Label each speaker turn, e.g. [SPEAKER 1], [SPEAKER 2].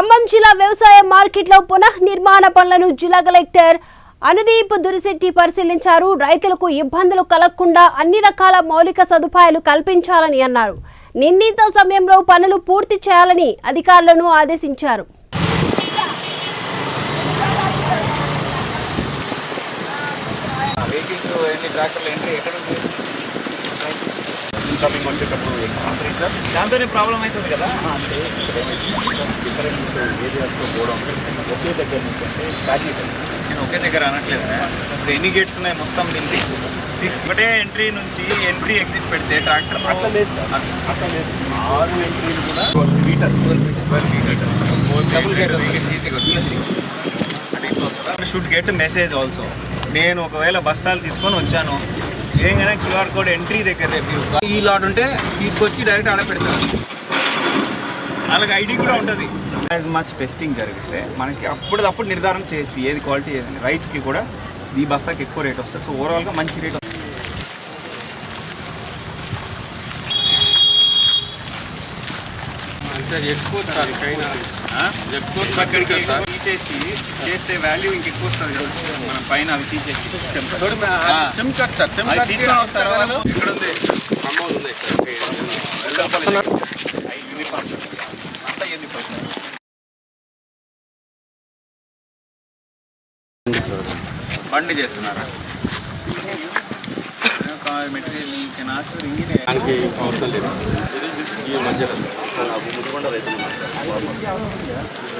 [SPEAKER 1] ఖమ్మం జిల్లా వ్యవసాయ మార్కెట్లో పునః నిర్మాణ పనులను జిల్లా కలెక్టర్ అనుదీప్ దురిశెట్టి పరిశీలించారు. రైతులకు ఇబ్బందులు కలగకుండా అన్ని రకాల మౌలిక సదుపాయాలు కల్పించాలని అన్నారు. నిర్ణీత సమయంలో పనులు పూర్తి చేయాలని అధికారులను ఆదేశించారు.
[SPEAKER 2] వెహికల్స్ ఎన్ని ట్రాక్టర్లు ఎంట్రీ ఎక్కడ ఉంది ఇన్కమింగ్ వచ్చేటప్పుడు దాంతోనే ప్రాబ్లం అవుతుంది కదా. అంటే డిఫరెంట్ ఏరియాస్తో పోవడం ఒకే దగ్గర నుంచి అంటే స్టాగ్నేట్ నేను ఒకే దగ్గర అనట్లేదు. ఇప్పుడు ఎన్ని గేట్స్ ఉన్నాయి మొత్తం దీనికి? సిక్స్ ఒకటే ఎంట్రీ నుంచి ఎంట్రీ ఎగ్జిట్ పెడితే ట్రాక్టర్ అట్లా లేదు సార్. అట్లా లేదు. ఆరు ఎంట్రీలు కూడా twelve metre twelve metre double gate ఈజీగా షుడ్ గెట్ మెసేజ్ ఆల్సో నేను ఒకవేళ బస్తాలు తీసుకొని వచ్చాను చేయగానే క్యూఆర్ కోడ్ ఎంట్రీ దగ్గర
[SPEAKER 3] ఈ లాట్ ఉంటే తీసుకొచ్చి డైరెక్ట్ ఆడ పెడతారు
[SPEAKER 2] వాళ్ళకి ఐడి కూడా ఉంటుంది. యాజ్ మచ్ టెస్టింగ్ జరిగితే మనకి అప్పటిదప్పుడు నిర్ధారణ చేయొచ్చు ఏది క్వాలిటీ ఏది రైట్కి కూడా ఈ బస్తాకి ఎక్కువ రేట్ వస్తుంది. సో ఓవరాల్గా మంచి రేట్ వస్తుంది.
[SPEAKER 3] అంటే ఎక్స్పోర్ట్ పక్కడికి సార్
[SPEAKER 2] తీసేసి చేస్తే వాల్యూ ఇంకెక్కువ వస్తుంది కదా. మనం పైన అవి తీసేసి. ఆ.
[SPEAKER 3] సిమ్ కార్డ్ సార్ సిమ్
[SPEAKER 2] అది
[SPEAKER 3] కార్డ్
[SPEAKER 2] తీసుకొని వస్తారా వాళ్ళు?
[SPEAKER 3] ఇక్కడ ఉంది? అమౌంట్ ఉంది ఇక్కడ.
[SPEAKER 2] యూనిఫామ్ అంతా యూనిఫామ్ బండి చేస్తున్నారా? మెటీరియల్ ఆస్క్ ఇంజనీర్
[SPEAKER 3] దానికి అవసరం లేదు. ఈ మధ్యలో. ತಗೊಂಡು ರೈತನ ಮಾಡ್ತಾರೆ